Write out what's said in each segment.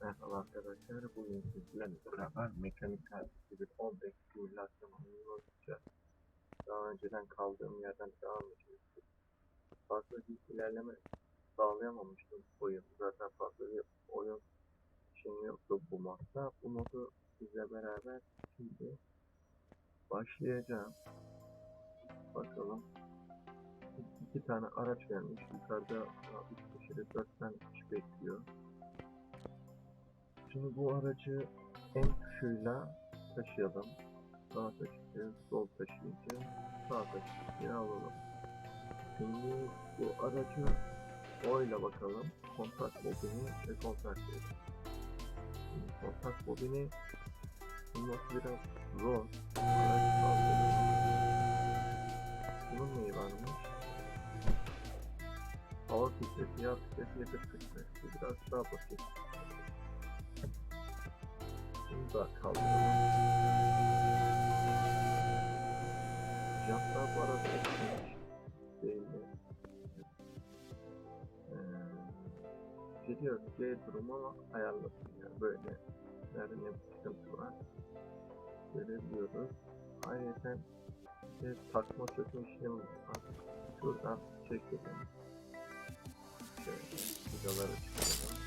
Merhaba arkadaşlar, bugün sizlerle beraber mekanikal bir 15 simülasyon oyunu oynayacağız. Daha önceden kaldığım yerden devam ediyoruz. Fazla bir ilerleme sağlayamamıştım oyun. Zaten fazla bir oyun şeyim yoktu bu modda. Bu modu sizle beraber şimdi başlayacağım. Bakalım. İki tane araç gelmiş. Yukarıda 3 kişi de 4 tane kişi bekliyor. Şimdi bu aracı en tuşuyla taşıyalım. Sağ taşıyacağız, sol taşıyacağız, sağ taşıyacağız alalım. Şimdi bu aracı O ile bakalım. Kontak bobini ve kontak. Şimdi kontak bobini bulması biraz zor. Bunun neyi varmış? Hava filtresi, yağ filtresi, yakıt filtresi. Bu biraz daha basit. Da kaldıralım. Jantlar bu arada. Değil mi? Ee, geliyor C durumu ayarlasın yani böyle. Nerede ne sıkıntı var. Görebiliyoruz. Ayrıca bir takma sökme işlemi var. Şuradan çekelim. Şöyle vidaları çıkaralım.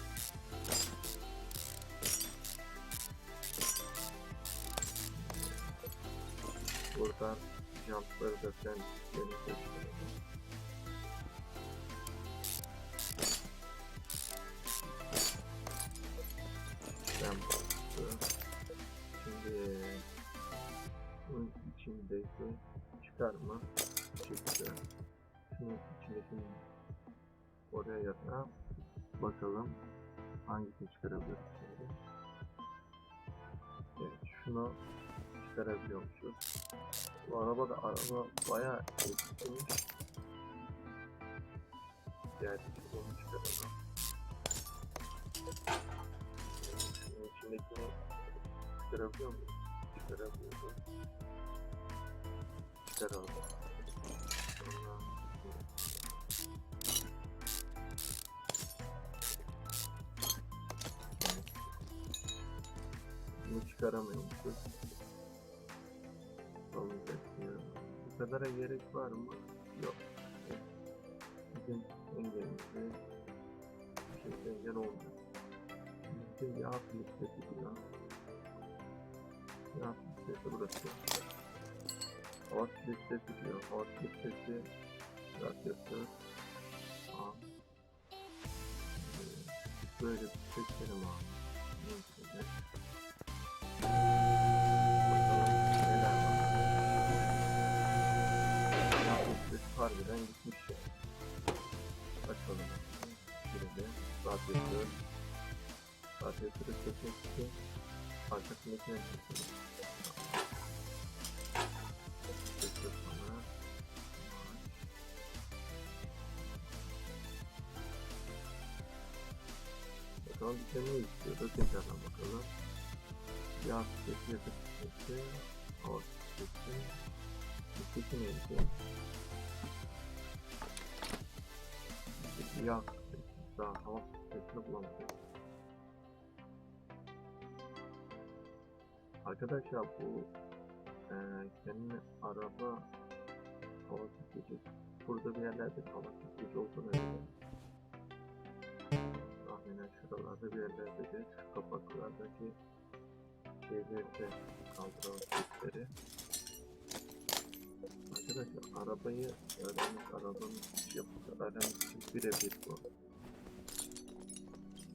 Buradan jantları da. Ben bastı. Şimdi bunun içindeki çıkarma çıktı. Şunun içindeki oraya yatağa bakalım hangisini çıkarabiliriz şimdi. Evet şunu çıkarabiliyormuşuz. Bu araba da araba bayağı eskimiş. Yani onu çıkaralım. Şunun içindekini çıkarabiliyor muyuz? Çıkarabiliyoruz. Çıkaralım. Bunu çıkaramıyormuşuz. Kadara gerek var mı? Yok. Bizim engelimizi bir şekilde engel olmuyor. Bizim yağ filtresi diyor. Yağ filtresi burası. Hava filtresi diyor. Hava filtresi radyosu. Tamam. Ee, Böyle bir seçelim abi. Neyse. Harbiden gitmiş ya. Açalım. Şimdi radyatör. Radyatörü. Çektik sonra. Bakalım bize ne istiyordu? Tekrardan bakalım. Yağ sesi, yakıt sesi, hava sesi, sesi neydi? Sesi, daha hava sesini bulamadım. Arkadaşlar bu e, kendi araba hava sesi burada bir yerlerde hava sesi olduğunu eminim. Tahminen şuralarda bir yerlerdedir. Kapaklardaki şeyleri de kaldıralım sesleri. Arkadaşlar arabayı öğrenmek, arabanın yapısı öğrenmek için birebir bu.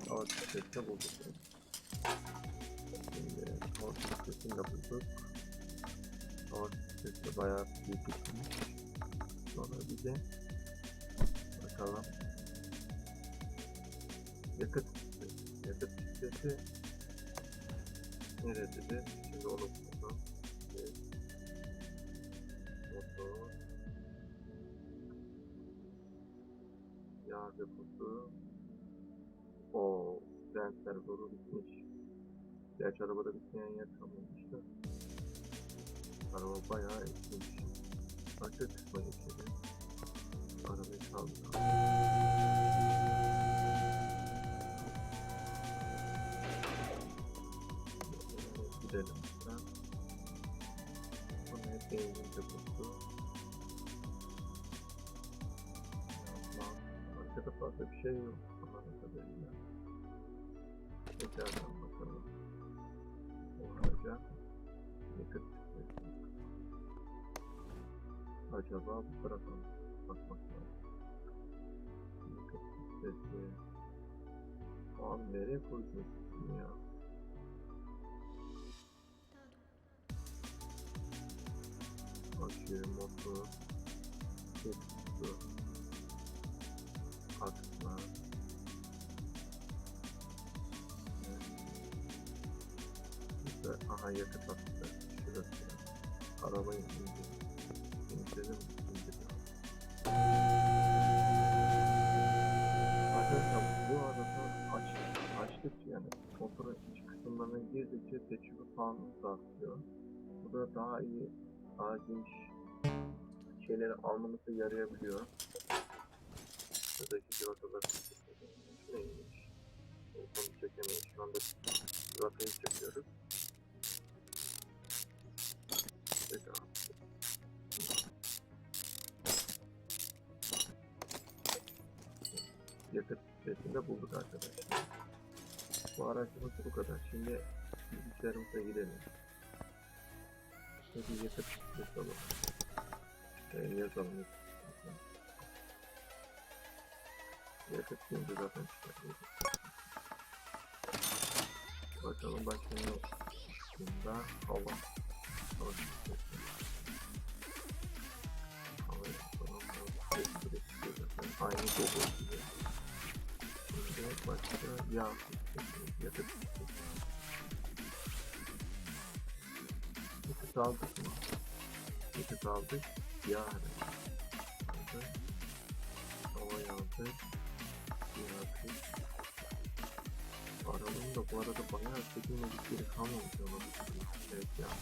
Hava sesini bulduk. Şimdi hava sesini de bulduk. Sesi de bayağı büyük gitmiş. Sonra bir de bakalım. Yakıt. Yakıt sesi nerededir? Şimdi onu deposu. O lensler doğru bitmiş. Gerçi arabada bitmeyen yer kalmamış da. Araba bayağı eskimiş. Arka kısma geçelim. Arabayı kaldıralım. gidelim buradan. Bu ne benzin deposu. Fazla bir şey yok. Anladığım kadarıyla. Tekrardan bakalım. Olacak. Yakıt. Acaba bu tarafa? Bakmak lazım. Yakıt sitesi. Abi nereye bunu ya? Akü, motor, su, akma. Burada aha yakıt hattı. Şurası. Arabayı indir. İndirelim. İndirelim. Arkadaşlar bu arada aç, açtıkça yani motorun iç kısımlarına girdikçe tecrübe puanımız artıyor. Bu da daha iyi, daha geniş şeyleri almamıza yarayabiliyor. Buradaki civatalar neymiş? Onu çekemeyiz. Şu anda civatayı çekiyoruz. Abi. yakıt sitesinde bulduk arkadaşlar. Bu araçımız bu kadar. Şimdi bilgisayarımıza gidelim. Hadi yakıt sitesi alalım. Şöyle yazalım. Yakıt şimdi zaten çıkartıyoruz. Bakalım başka ne yok. Bunda hava. Hava. Aynı Google gibi. Şimdi başka yağ. Yakıt. Yakıt aldık mı? Yakıt aldık. Yağ aldık. Hava aldık. Arabanın da bu arada bayağı çekilmedikleri kalmamış olabilir. Evet yani.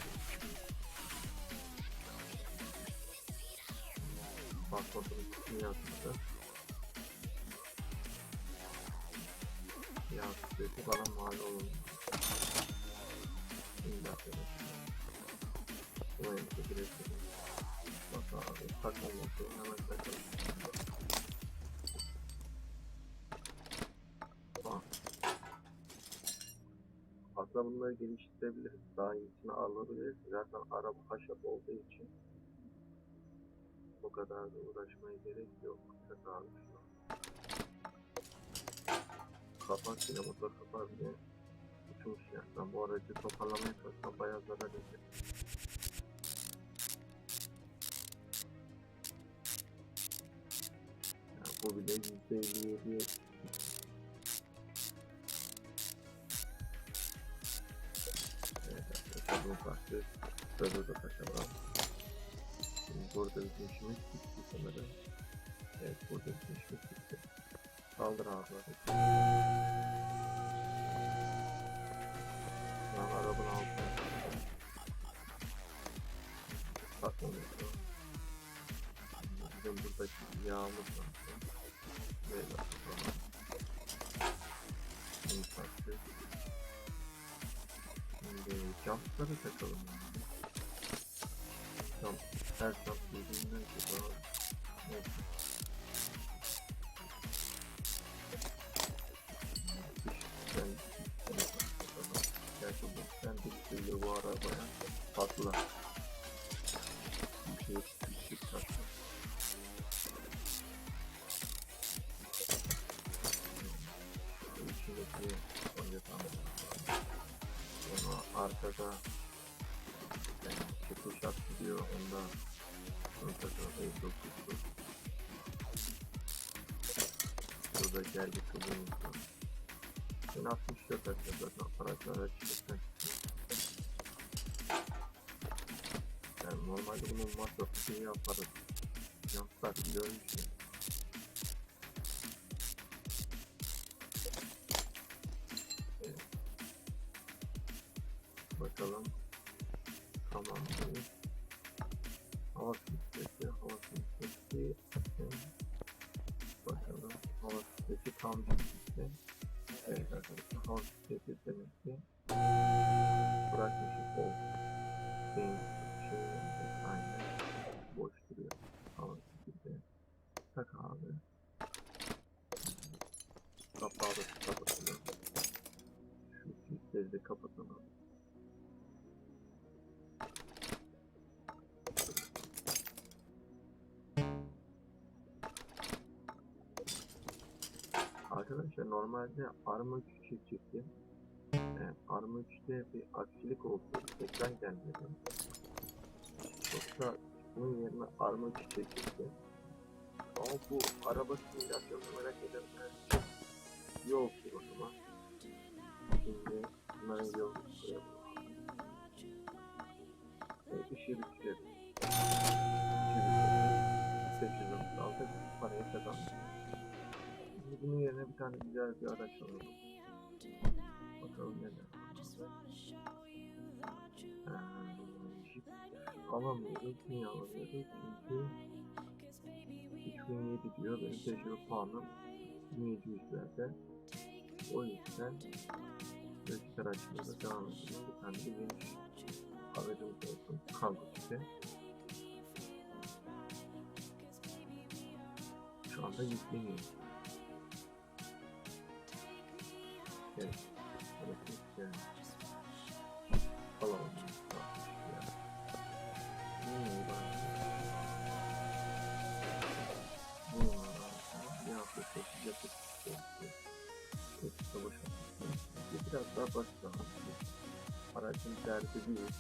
Basmadığım ismi yazmadı. Ya sesi bana mal olun. Şimdi arkadaşlar. Buraya çekilebilirim. Bak abi takılması hemen takalım. Bak. Aslında bunları geliştirebiliriz. Daha iyisini alabiliriz. Zaten araba haşap olduğu için o kadar da uğraşmaya gerek yok. Abi şu an. Bile motor kapağı bile uçmuş yani. Ben bu aracı toparlamaya çalışsam bayağı zarar edeceğim. Yani bu bile %57 baktık. Böyle de takalım. Şimdi burada bizim işimiz bitti sanırım. Evet burada bizim işimiz bitti. Kaldır abi. Lan arabanın altına. Lazım. Bizim buradaki yağımız var. Böyle bakalım. Bunu taktık. Jumpları takalım. Jump, her jump birbirinden çok daha neyse. Dıştan Gerçekten dışıyla bu arabaya patla. Burada geldi kılığımız var. Ben 64 dakika zaten araçlara çıkıştan Yani normalde bunun masrafı şey yaparız. Yansılar biliyorum ki. Evet. Bakalım. Kapağı da kapatalım. Şu sisleri de kapatalım. Arkadaşlar normalde Arma 3 çekecektim. Ee, Arma 3'te bir aksilik oldu. Ekran gelmedi. Yoksa bunun yerine Arma 3 çekecektim. Ama bu araba simülasyonunu merak edenler için yol o zaman. Şimdi bunların yolunu koyalım. Işığı bitirelim. 800 aldık. Parayı kazandık. Şimdi bunun yerine bir tane güzel bir araç alalım. Bakalım neler. Jeep alamıyoruz. Niye alamıyoruz? Çünkü 3007 diyor. Benim tecrübe puanım 1700'lerde. O yüzden pratik araçlarla devam edelim. Bir tane de geniş aracımız olsun. Kargo tipi. Şu anda yükleniyor. Evet. Evet, yani. Alalım. Biraz daha basit ama. Aracın derdi değil.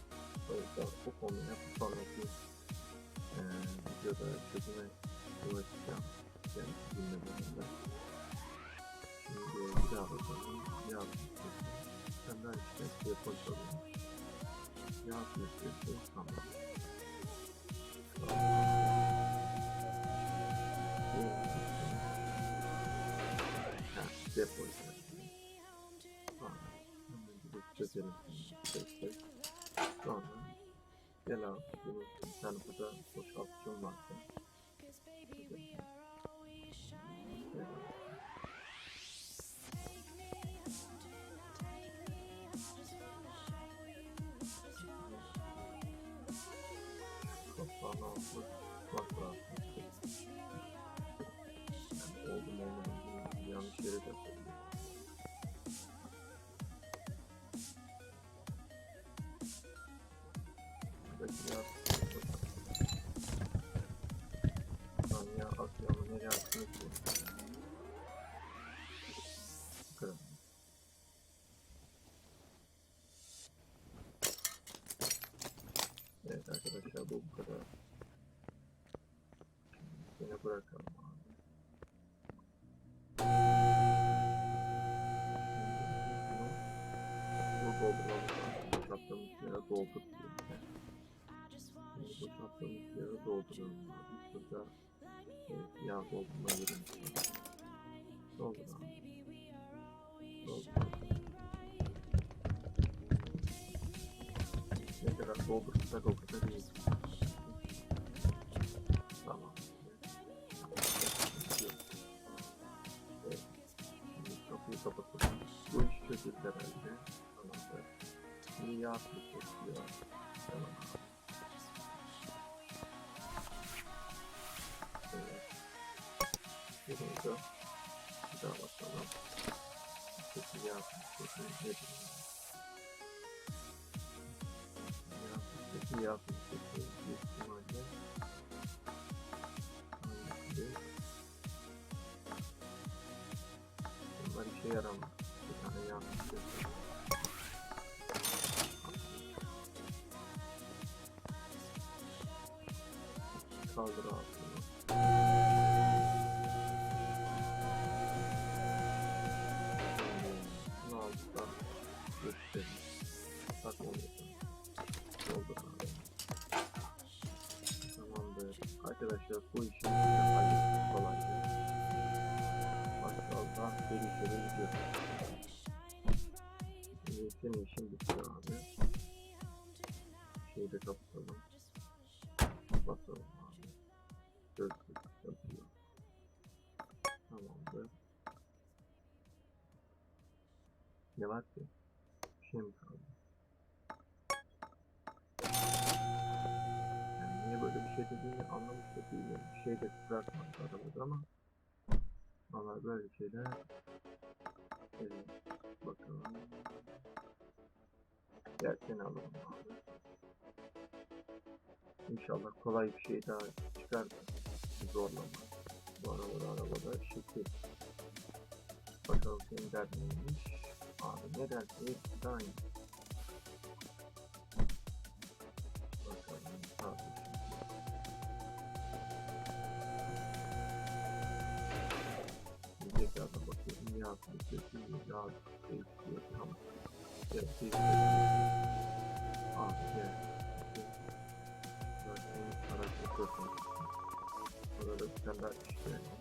O yüzden bu konuyu yapıp sonraki eee videoda çözüme ulaşacağım. Yani dinlememden. Şimdi bir bakalım. Ne yapmışız? Senden işte telefon çalıyor. Ne yapıyorsun? Tamam. Ha, depo işareti. Sonra hemen Tek tek. Sonra gel abi. Bunu bir tane burada varsa. Yani oldum olmadım. Yanlış yere de Lazım. Boşalttığımız yere doldur boşalttığımız yere dolduralım. Burada evet, yağ doldurma yerimiz var. Doldur abi. Doldur. Ne kadar doldurursak o kadar iyi. Tamam. Kapıyı kapatalım. Bu iş çözüldü herhalde. Şimdi yağ çekiyor. Tamam. Evet. Daha bakalım. Peki yağ çekiyor. Nedir? Yağ çekiyor. Yağ çekiyor. Büyük ihtimalle. Hangisi? Bunlar işe yaramaz. Kaldır altını. Şunu aldıktan gösterin. Takmamışım. Doldur abi. Tamamdır. Arkadaşlar bu işin yapıyorlar ki? Bir şey mi kaldı? Yani niye böyle bir şey dediğini anlamış da değilim. Bir şey de bırakmadı adamı ama Valla böyle şeyler evet, bakalım. Gerçekten alalım abi. İnşallah kolay bir şey daha çıkar da zorlama. Bu arabada arabada şekil. Bakalım senin derdin neymiş. Abi ne dersin? Hepsi de aynı. Bakalım abi. Bir tekrardan bakıyorum. Ya sesi ya değişiyor. Tamam. Evet değişiyor. Abi gel. Zaten araçlı kurtulmuş. Burada bir tane daha işte.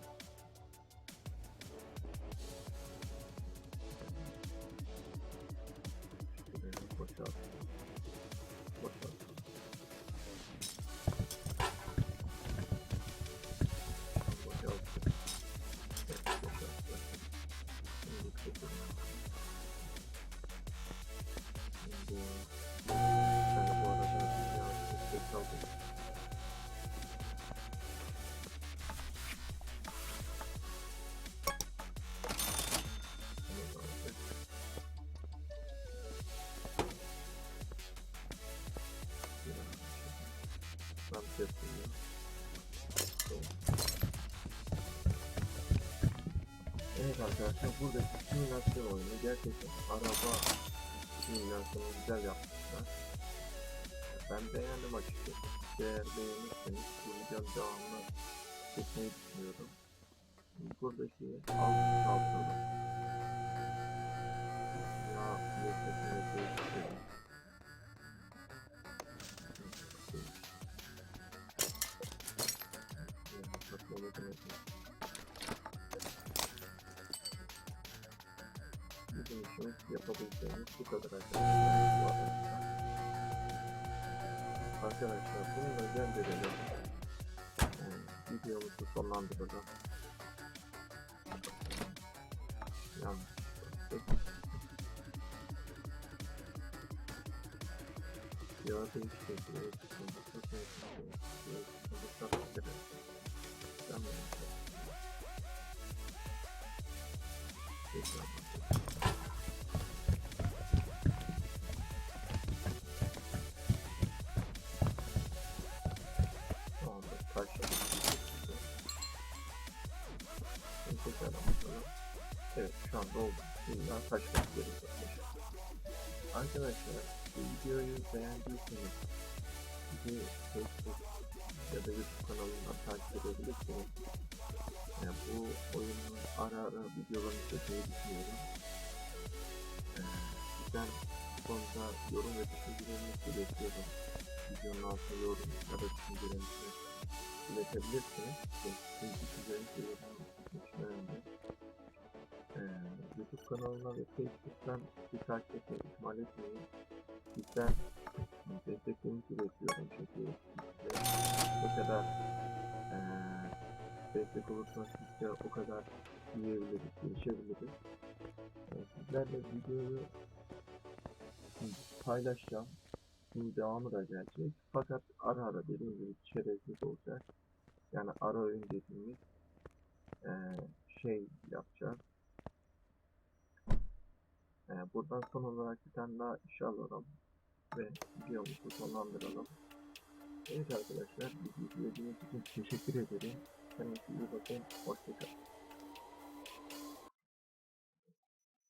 Evet arkadaşlar buradaki simülasyon oyunu gerçekten araba simülasyonu güzel yapmışlar. Ben beğendim açıkçası. Eğer beğenirseniz bu videonun devamını çekmeyi düşünüyorum. Buradaki alt altını ya lezzetini değiştirelim. Bizim için yapabileceğimiz bu kadar arkadaşlar. Arkadaşlar bununla gönderelim. Yani videomuzu sonlandıralım. Yanlış. Ya değiştirdi. Tamamdır. Anda oldu. İlla taşla gerekiyor. Arkadaşlar bu videoyu beğendiyseniz bizi Facebook ya da YouTube kanalından takip edebilirsiniz. Yani bu oyunun ara ara videolarını çekmeyi düşünüyorum. Ee, sizden bu konuda yorum ve düşüncelerinizi bekliyorum. Videonun altına yorum ya da düşüncelerinizi iletebilirsiniz. Sizin düşüncelerinizi yorum için önemli. YouTube kanalına ve Facebook'tan bir takip etmeyi ihmal etmeyin. Sizden desteklerinizi bekliyorum çünkü o kadar eee destek olursanız biz de o kadar büyüyebiliriz, gelişebiliriz. Ee, sizlerle videoyu paylaşacağım. Şimdi devamı da gelecek. Fakat ara ara dediğim gibi çerezlik olacak. Yani ara öğün dediğimiz eee, şey yapacağız. Ee, buradan son olarak bir tane daha iş alalım ve videomuzu sonlandıralım. Evet arkadaşlar, bizi izlediğiniz için teşekkür ederim. Kendinize iyi bakın, hoşçakalın.